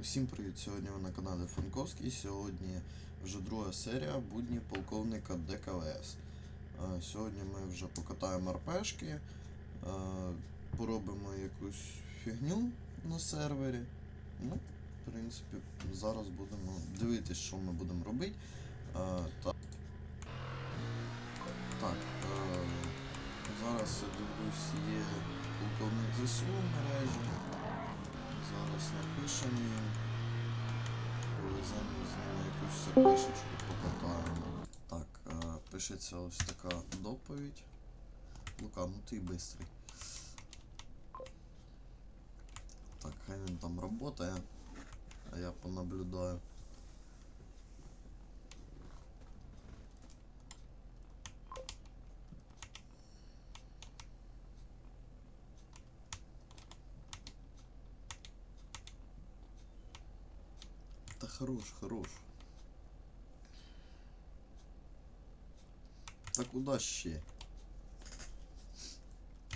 Усім привіт! Сьогодні ви на каналі Франковський. Сьогодні вже друга серія будні полковника ДКВС. Е, Сьогодні ми вже покатаємо РПшки, е, поробимо якусь фігню на сервері. Ну, в принципі, зараз будемо дивитись, що ми будемо робити. Е, Так, зараз я дивлюсь, є полковник ЗСУ мережі. Зараз напишемо їм. Повеземо з ними якусь запишечку покатаємо. Так, е, пишеться ось така доповідь. Лука, ну ти бистрий. Так, хай він там працює, а я понаблюдаю. Хорош, хорош. Та куди ще?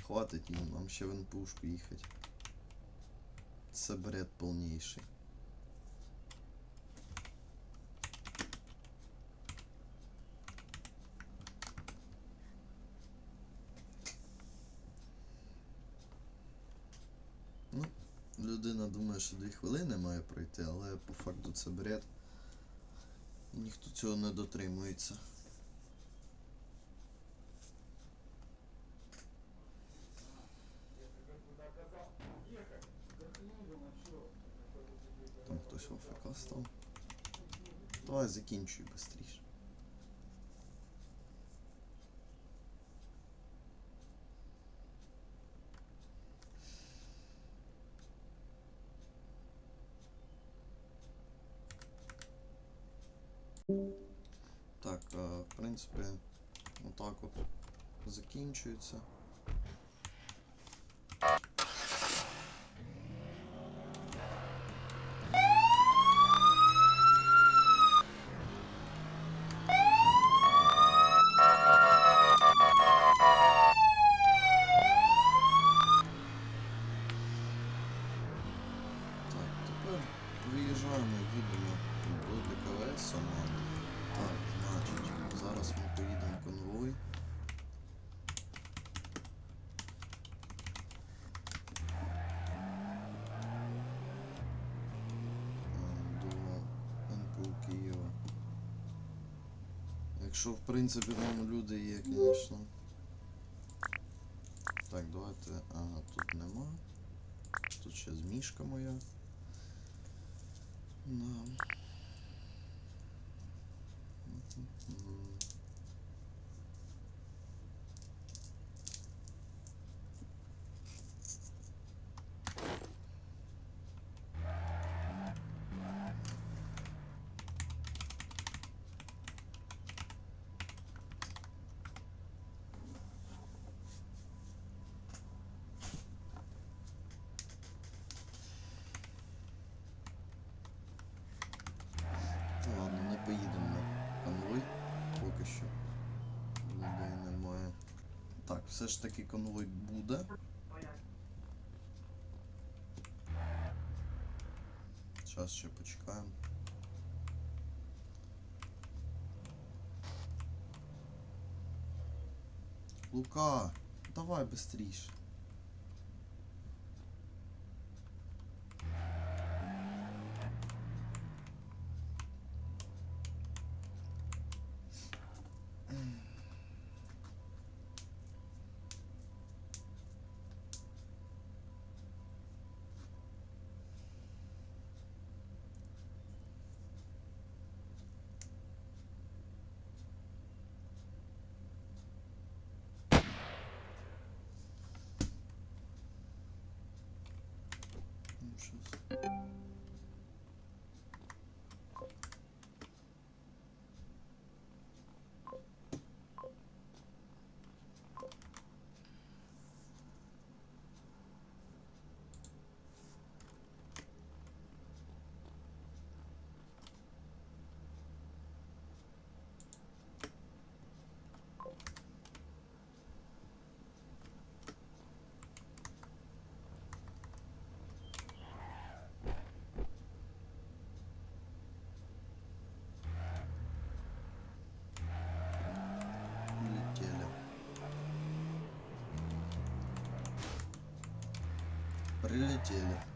Хватить ну, нам ще в НПУшку їхати. Це бред повніший. Ну, людина думає, що дві хвилини має пройти, але по факту це бред. Ніхто цього не дотримується. Там хтось АФК став. Давай закінчуй швидше. Так, е, в принципі, отак от закінчується. Виїжджаємо, їдемо до ДКВС. Так, значить, зараз ми поїдемо конвой. До НПУ Києва. Якщо в принципі там люди є, звісно. Так, давайте. Ага, тут нема. Тут ще змішка моя. Да. Мгм. Ну Ладно, не поїдемо на конвой поки що. Людей немає. Так, все ж таки конвой буде. Зараз ще почекаємо. Лука, давай быстріше. или.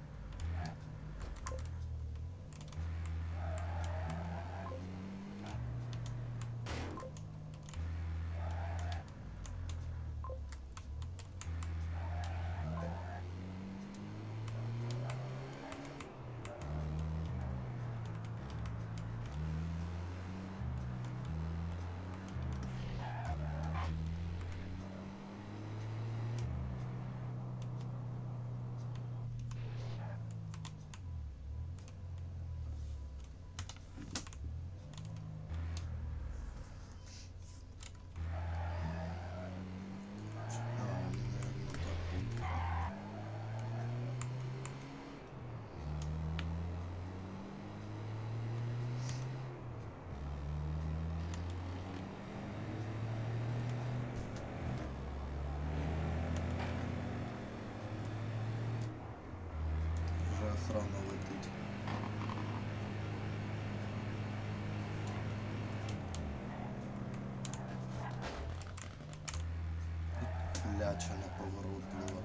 Кляча неповоротлива.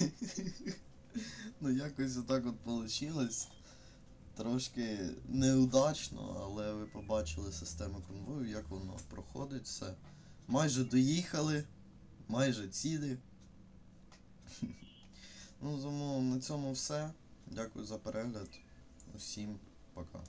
Ну, якось отак от получилось. Трошки неудачно, але ви побачили систему конвою, як воно проходить все. Майже доїхали, майже цілі. Ну, тому на цьому все. Дякую за перегляд. Усім пока.